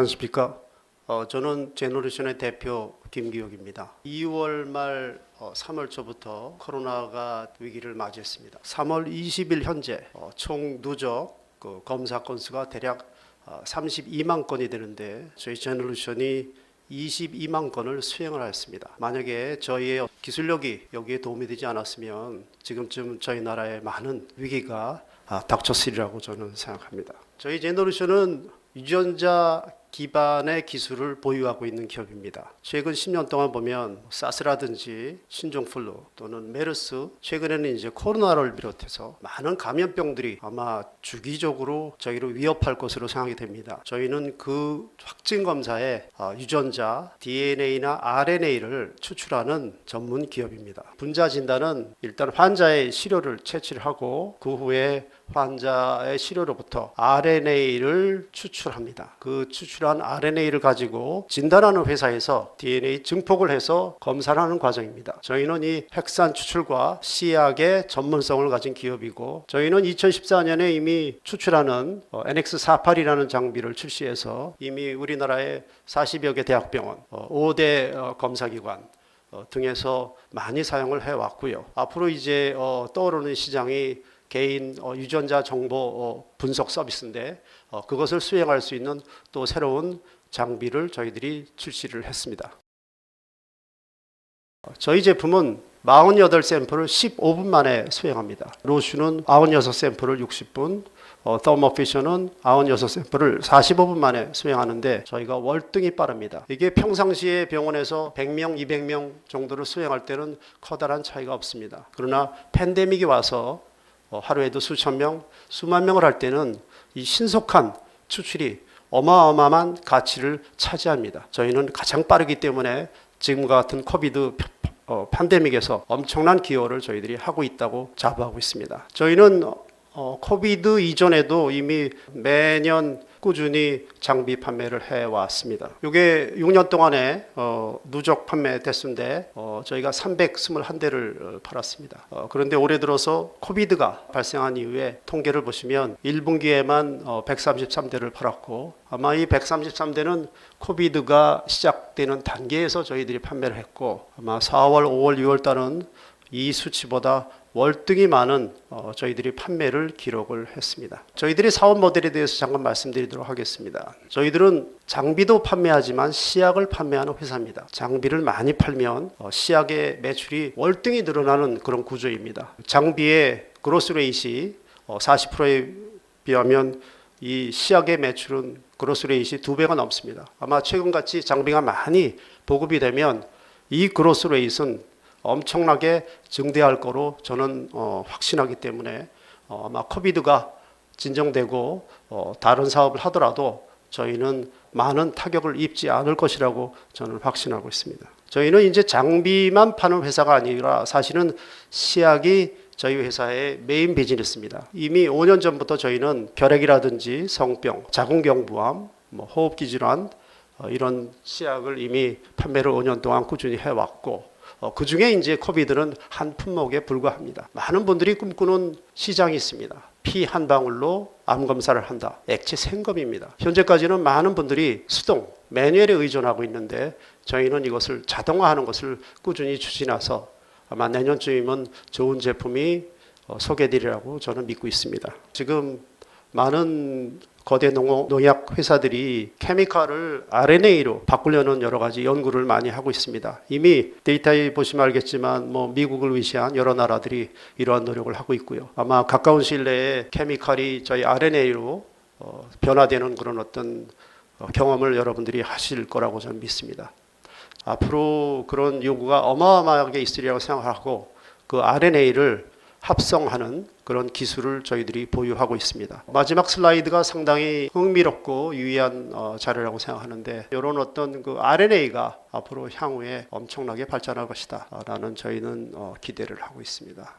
안녕하십니까. 어, 저는 제너레이션의 대표 김기혁입니다. 2월 말 어, 3월 초부터 코로나가 위기를 맞이했습니다. 3월 20일 현재 어, 총 누적 그 검사 건수가 대략 어, 32만 건이 되는데 저희 제너레이션이 22만 건을 수행을 하였습니다. 만약에 저희의 기술력이 여기에 도움이 되지 않았으면 지금쯤 저희 나라에 많은 위기가 아, 닥쳤으리라고 저는 생각합니다. 저희 제너레이션은 유전자 기반의 기술을 보유하고 있는 기업입니다. 최근 10년 동안 보면 사스라든지 신종플루 또는 메르스, 최근에는 이제 코로나를 비롯해서 많은 감염병들이 아마 주기적으로 저희를 위협할 것으로 생각이 됩니다. 저희는 그 확진 검사에 아, 유전자, DNA나 RNA를 추출하는 전문 기업입니다. 분자 진단은 일단 환자의 시료를 채취를 하고 그 후에 환자의 시료로부터 RNA를 추출합니다. 그 추출 한 RNA를 가지고 진단하는 회사에서 DNA 증폭을 해서 검사를 하는 과정입니다. 저희는 이 핵산 추출과 시약의 전문성을 가진 기업이고 저희는 2014년에 이미 추출하는 어, NX48이라는 장비를 출시해서 이미 우리나라의 40여 개 대학병원, 어, 5대 어, 검사기관 어, 등에서 많이 사용을 해왔고요. 앞으로 이제 어, 떠오르는 시장이 개인 어, 유전자 정보 어, 분석 서비스인데 어, 그것을 수행할 수 있는 또 새로운 장비를 저희들이 출시를 했습니다. 어, 저희 제품은 48 샘플을 15분 만에 수행합니다. 로슈는 96 샘플을 60분, 어, 더머피셔는 96 샘플을 45분 만에 수행하는데 저희가 월등히 빠릅니다. 이게 평상시에 병원에서 100명, 200명 정도를 수행할 때는 커다란 차이가 없습니다. 그러나 팬데믹이 와서 어, 하루에도 수천 명, 수만 명을 할 때는 이 신속한 추출이 어마어마한 가치를 차지합니다. 저희는 가장 빠르기 때문에 지금과 같은 코비드 어, 팬데믹에서 엄청난 기여를 저희들이 하고 있다고 자부하고 있습니다. 저희는 어, 코비드 이전에도 이미 매년 꾸준히 장비 판매를 해 왔습니다. 이게 6년 동안에 어, 누적 판매 대수인데 어, 저희가 321대를 어, 팔았습니다. 어, 그런데 올해 들어서 코비드가 발생한 이후에 통계를 보시면 1분기에만 어, 133대를 팔았고 아마 이 133대는 코비드가 시작되는 단계에서 저희들이 판매를 했고 아마 4월, 5월, 6월 달은 이 수치보다 월등히 많은 어, 저희들이 판매를 기록을 했습니다. 저희들이 사업 모델에 대해서 잠깐 말씀드리도록 하겠습니다. 저희들은 장비도 판매하지만 시약을 판매하는 회사입니다. 장비를 많이 팔면 어, 시약의 매출이 월등히 늘어나는 그런 구조입니다. 장비의 그로스 레이시 어, 40%에 비하면 이 시약의 매출은 그로스 레이시 두 배가 넘습니다. 아마 최근같이 장비가 많이 보급이 되면 이 그로스 레이스는 엄청나게 증대할 거로 저는 어, 확신하기 때문에 어, 아마 코비드가 진정되고 어, 다른 사업을 하더라도 저희는 많은 타격을 입지 않을 것이라고 저는 확신하고 있습니다. 저희는 이제 장비만 파는 회사가 아니라 사실은 시약이 저희 회사의 메인 비즈니스입니다. 이미 5년 전부터 저희는 결핵이라든지 성병, 자궁경부암, 뭐 호흡기 질환 어, 이런 시약을 이미 판매를 5년 동안 꾸준히 해왔고 어, 그 중에 이제 코비드는 한 품목에 불과합니다. 많은 분들이 꿈꾸는 시장이 있습니다. 피 한 방울로 암 검사를 한다. 액체 생검입니다. 현재까지는 많은 분들이 수동 매뉴얼에 의존하고 있는데 저희는 이것을 자동화하는 것을 꾸준히 추진해서 아마 내년쯤이면 좋은 제품이 어, 소개되리라고 저는 믿고 있습니다. 지금 많은 거대 농- 농약 회사들이 케미칼을 RNA로 바꾸려는 여러 가지 연구를 많이 하고 있습니다. 이미 데이터에 보시면 알겠지만 뭐 미국을 위시한 여러 나라들이 이러한 노력을 하고 있고요. 아마 가까운 시일 내에 케미칼이 저희 RNA로 어, 변화되는 그런 어떤 어, 경험을 여러분들이 하실 거라고 저는 믿습니다. 앞으로 그런 연구가 어마어마하게 있으리라고 생각하고 그 RNA를 합성하는 그런 기술을 저희들이 보유하고 있습니다. 마지막 슬라이드가 상당히 흥미롭고 유의한 어, 자료라고 생각하는데 이런 어떤 그 RNA가 앞으로 향후에 엄청나게 발전할 것이다라는 저희는 어, 기대를 하고 있습니다.